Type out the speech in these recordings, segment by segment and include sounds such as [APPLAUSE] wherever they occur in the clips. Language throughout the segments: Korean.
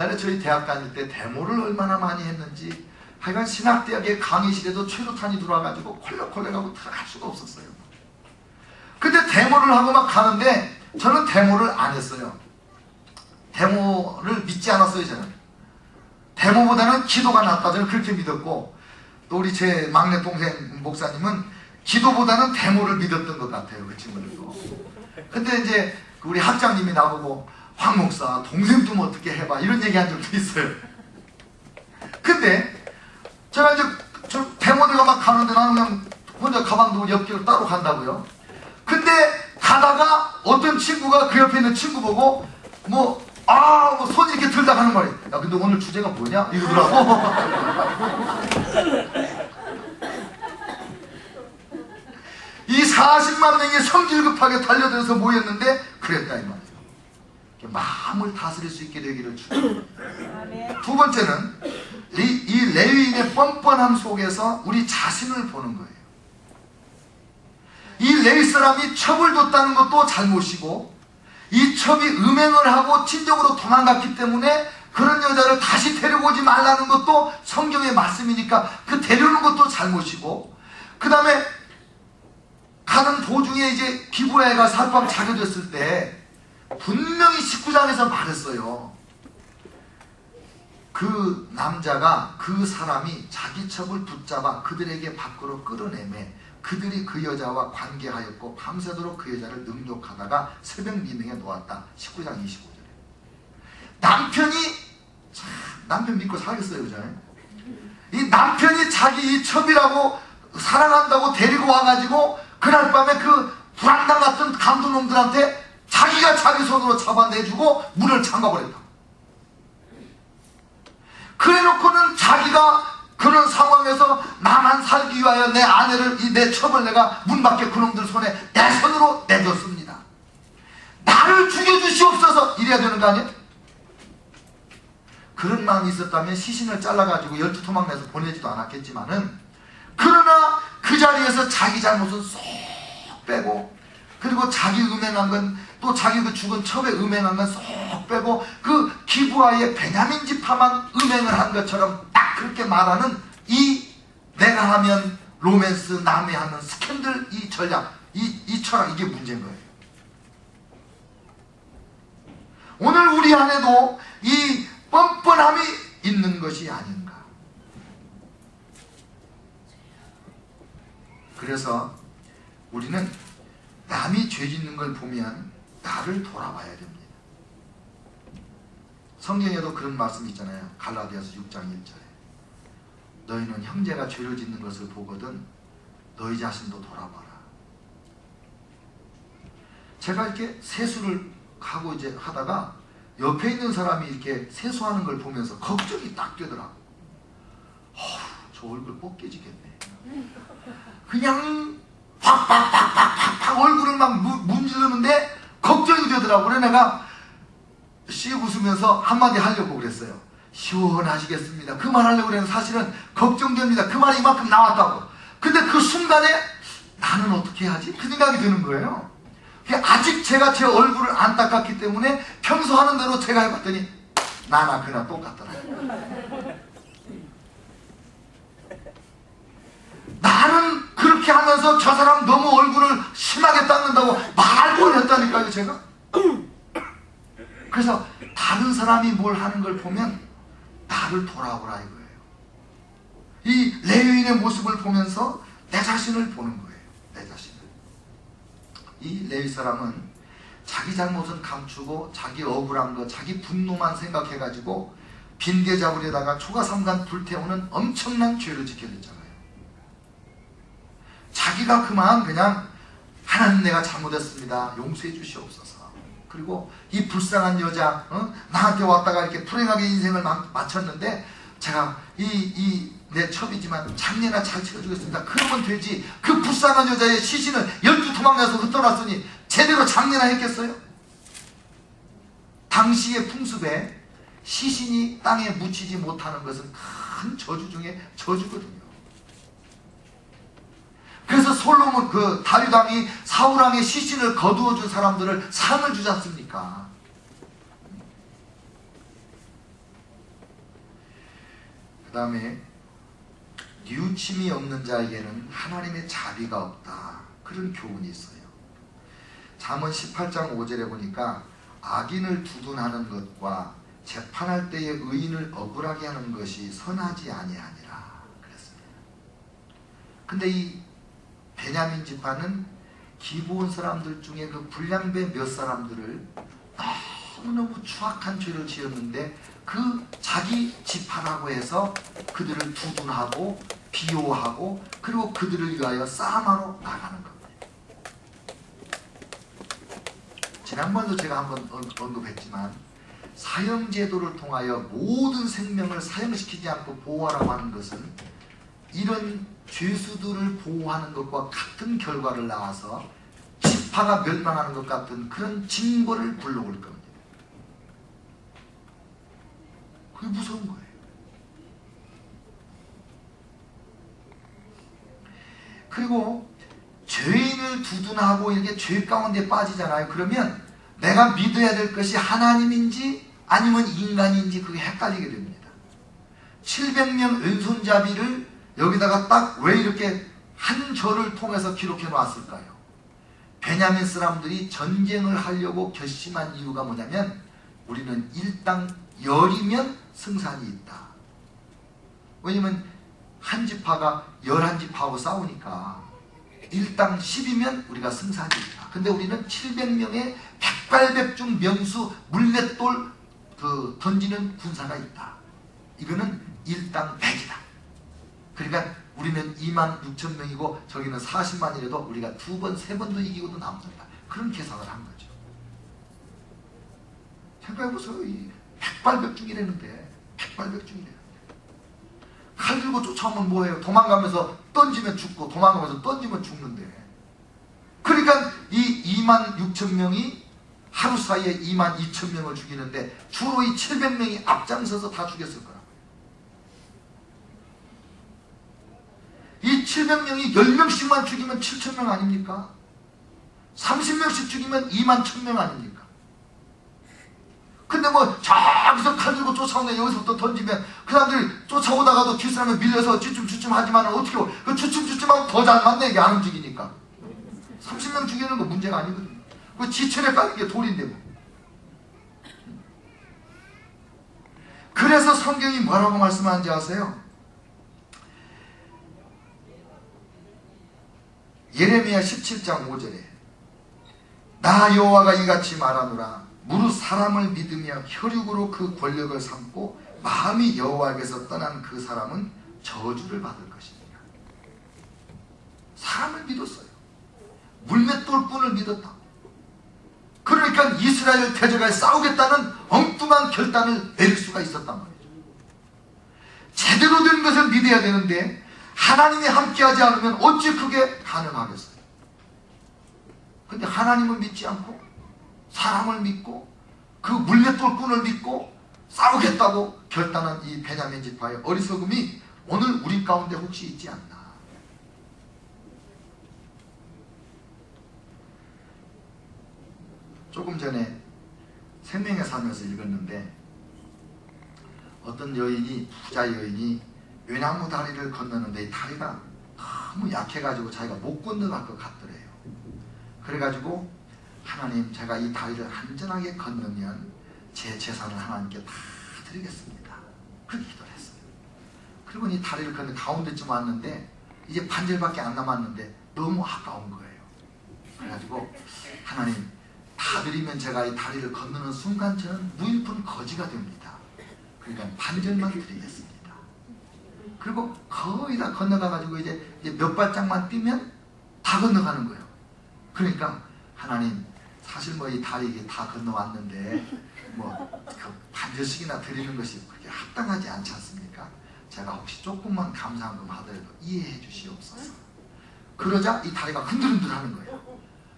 옛날에 저희 대학 다닐 때 데모를 얼마나 많이 했는지 하여간 신학대학의 강의실에도 최루탄이 들어와가지고 콜레콜레하고 들어갈 수가 없었어요. 근데 데모를 하고 막 가는데 저는 데모를 안 했어요. 데모를 믿지 않았어요 저는. 데모보다는 기도가 낫다 저는 그렇게 믿었고 또 우리 제 막내 동생 목사님은 기도보다는 데모를 믿었던 것 같아요 그 친구들도. 근데 이제 그 우리 학장님이 나보고 황 목사 동생 좀 어떻게 해봐 이런 얘기 한 적도 있어요. 근데 제가 이제 저 데모대가 막 가는데 나는 그냥 혼자 가방도 옆길로 따로 간다고요. 근데 가다가 어떤 친구가 그 옆에 있는 친구 보고 뭐 아, 뭐 손 이렇게 들다 가는 말이에요. 야, 근데 오늘 주제가 뭐냐? 이러더라고. [LAUGHS] 이 40만 명이 성질급하게 달려들어서 모였는데 그랬다 이 말이에요. 마음을 다스릴 수 있게 되기를 축원합니다. 두 번째는 이, 이 레위인의 뻔뻔함 속에서 우리 자신을 보는 거예요. 이 레위 사람이 첩을 뒀다는 것도 잘못이고 이 첩이 음행을 하고 친정으로 도망갔기 때문에 그런 여자를 다시 데려오지 말라는 것도 성경의 말씀이니까 그 데려오는 것도 잘못이고 그 다음에 가는 도중에 이제 기부애가 살밤 자게 됐을 때 분명히 19장에서 말했어요. 그 남자가 그 사람이 자기 첩을 붙잡아 그들에게 밖으로 끌어내매 그들이 그 여자와 관계하였고 밤새도록 그 여자를 능욕하다가 새벽 미명에 놓았다. 19장 25절에. 남편이 참 남편 믿고 살겠어요, 그잖아요. 이 남편이 자기 이 첩이라고 사랑한다고 데리고 와가지고 그날 밤에 그 불안당 같은 감독놈들한테 자기가 자기 손으로 잡아내주고 문을 잠가버렸다. 그래놓고는 자기가 그런 상황에서 나만 살기 위하여 내 아내를 이내 첩을 내가 문 밖에 그놈들 손에 내 손으로 내줬습니다. 나를 죽여주시옵소서 이래야 되는 거 아니에요? 그런 마음이 있었다면 시신을 잘라가지고 열두 토막 내서 보내지도 않았겠지만은 그러나 그 자리에서 자기 잘못은 쏙 빼고 그리고 자기 음행한 건 또 자기 그 죽은 첩에 음행한 건 쏙 빼고 그 기부아의 베냐민 지파만 음행을 한 것처럼 딱 그렇게 말하는 이 내가 하면 로맨스 남이 하는 스캔들 이 전략 이, 이 철학 이게 문제인 거예요. 오늘 우리 안에도 이 뻔뻔함이 있는 것이 아닌가. 그래서 우리는 남이 죄 짓는 걸 보면 나를 돌아봐야 됩니다. 성경에도 그런 말씀이 있잖아요. 갈라디아서 6장 1절에. 너희는 형제가 죄를 짓는 것을 보거든 너희 자신도 돌아봐라. 제가 이렇게 세수를 하고 이제 하다가 옆에 있는 사람이 이렇게 세수하는 걸 보면서 걱정이 딱 되더라고. 어휴, 저 얼굴 뽑개지겠네. 그냥 팍팍팍팍팍 얼굴을 막 무- 문지르는데 걱정이 되더라고. 그래 내가 씩 웃으면서 한마디 하려고 그랬어요. 시원하시겠습니다. 그 말 하려고 그랬는데 사실은 걱정됩니다. 그 말이 이만큼 나왔다고. 근데 그 순간에 나는 어떻게 하지? 그 생각이 드는 거예요. 아직 제가 제 얼굴을 안 닦았기 때문에 평소 하는 대로 제가 해봤더니 나나 그나 똑같더라. 나는 그렇게 하면서 저 사람 너무 얼굴을 심하게 닦는다고 말 도 했다니까요, 제가. 그래서 다른 사람이 뭘 하는 걸 보면 나를 돌아보라 이거예요. 이 레위인의 모습을 보면서 내 자신을 보는 거예요. 내 자신을. 이 레위 사람은 자기 잘못은 감추고 자기 억울한 거, 자기 분노만 생각해가지고 빈대 잡으려다가 초가삼간 불태우는 엄청난 죄를 지게 됐잖아요. 자기가 그만 그냥 하나님 내가 잘못했습니다. 용서해 주시옵소서. 그리고 이 불쌍한 여자 어? 나한테 왔다가 이렇게 불행하게 인생을 마, 마쳤는데 제가 이 이 내 첩이지만 장례나 잘 치러주겠습니다. 그러면 되지. 그 불쌍한 여자의 시신을 열두 토막내서 흩어놨으니 제대로 장례나 했겠어요? 당시의 풍습에 시신이 땅에 묻히지 못하는 것은 큰 저주 중에 저주거든요. 솔로몬 그 다윗 왕이 사울 왕의 시신을 거두어 준 사람들을 상을 주지 않습니까? 그 다음에 뉘우침이 없는 자에게는 하나님의 자비가 없다. 그런 교훈이 있어요. 잠언 18장 5절에 보니까 악인을 두둔하는 것과 재판할 때에 의인을 억울하게 하는 것이 선하지 아니하니라 그랬습니다. 근데 이 베냐민 지파는 기부온 사람들 중에 그 불량배 몇 사람들을 너무너무 추악한 죄를 지었는데 그 자기 지파라고 해서 그들을 두둔하고 비호하고 그리고 그들을 위하여 싸움하러 나가는 겁니다. 지난번에도 제가 한번 언- 언급했지만 사형제도를 통하여 모든 생명을 사형시키지 않고 보호하라고 하는 것은 이런 죄수들을 보호하는 것과 같은 결과를 낳아서 지파가 멸망하는 것 같은 그런 징벌을 불러올 겁니다. 그게 무서운 거예요. 그리고 죄인을 두둔하고 이렇게 죄 가운데 빠지잖아요. 그러면 내가 믿어야 될 것이 하나님인지 아니면 인간인지 그게 헷갈리게 됩니다. 700명 왼손잡이를 여기다가 딱 왜 이렇게 한 절을 통해서 기록해 놨을까요? 베냐민 사람들이 전쟁을 하려고 결심한 이유가 뭐냐면 우리는 일당 열이면 승산이 있다. 왜냐면 한 지파가 열한 지파하고 싸우니까 일당 10이면 우리가 승산이 있다. 근데 우리는 700명의 백발백중 명수 물맷돌 그 던지는 군사가 있다. 이거는 일당 100이다. 그러니까 우리는 2만 6천 명이고 저기는 40만이라도 우리가 두 번, 세 번도 이기고도 남는다. 그런 계산을 한 거죠. 생각해보세요. 이 백발백중이라는데 백발백중이래. 칼 들고 쫓아오면 뭐예요? 도망가면서 던지면 죽고 도망가면서 던지면 죽는데. 그러니까 이 2만 6천 명이 하루 사이에 2만 2천 명을 죽이는데 주로 이 700명이 앞장서서 다 죽였을 거야. 이 700명이 10명씩만 죽이면 7천 명 아닙니까? 30명씩 죽이면 2만 1000명 아닙니까? 근데 뭐 저기서 칼 들고 쫓아오네 여기서부터 던지면 그 사람들이 쫓아오다가도 뒷사람에 밀려서 주춤주춤 하지만 어떻게 그 주춤주춤하면 더잘 맞네 이게 안 움직이니까 30명 죽이는 거 문제가 아니거든요 그 지천에 깔린 게 돌인데 뭐 그래서 성경이 뭐라고 말씀하는지 아세요? 예레미야 17장 5절에 나 여호와가 이같이 말하노라 무릇 사람을 믿으며 혈육으로 그 권력을 삼고 마음이 여호와에게서 떠난 그 사람은 저주를 받을 것입니다. 사람을 믿었어요. 물맷돌뿐을 믿었다. 그러니까 이스라엘 대적에 싸우겠다는 엉뚱한 결단을 내릴 수가 있었단 말이죠. 제대로 된 것을 믿어야 되는데 하나님이 함께하지 않으면 어찌 그게 가능하겠어요? 근데 하나님을 믿지 않고 사람을 믿고 그 물맷돌꾼을 믿고 싸우겠다고 결단한 이 베냐민 지파의 어리석음이 오늘 우리 가운데 혹시 있지 않나? 조금 전에 생명의 삶에서 읽었는데 어떤 여인이 부자 여인이 외나무 다리를 건너는데 이 다리가 너무 약해가지고 자기가 못 건너갈 것 같더래요. 그래가지고 하나님 제가 이 다리를 안전하게 건너면 제 재산을 하나님께 다 드리겠습니다. 그렇게 기도를 했어요. 그리고 이 다리를 건너 가운데쯤 왔는데 이제 반절밖에 안 남았는데 너무 아까운 거예요. 그래가지고 하나님 다 드리면 제가 이 다리를 건너는 순간 저는 무일푼 거지가 됩니다. 그러니까 반절만 드리겠습니다. 그리고 거의 다 건너가가지고 이제, 몇 발짝만 뛰면 다 건너가는 거예요. 그러니까 하나님 사실 뭐 이 다리 이게 다 건너왔는데 뭐 그 반절씩이나 드리는 것이 그렇게 합당하지 않지 않습니까? 제가 혹시 조금만 감사한 금 하더라도 이해해 주시옵소서. 그러자 이 다리가 흔들흔들 하는 거예요.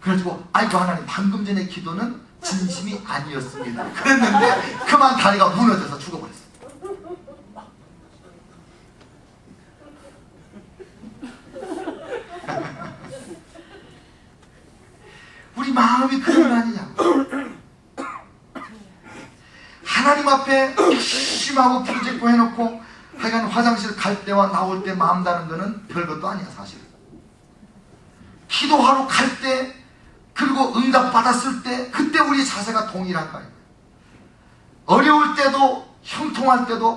그래가지고 아이고 하나님 방금 전에 기도는 진심이 아니었습니다. 그랬는데 그만 다리가 무너져서 죽어버렸어요. 우리 마음이 그런 거 아니냐고. 하나님 앞에 열심하고 부르짖고 해놓고 하여간 화장실 갈 때와 나올 때 마음 다는 거는 별것도 아니야 사실. 기도하러 갈 때 그리고 응답 받았을 때 그때 우리 자세가 동일한 거예요. 어려울 때도 형통할 때도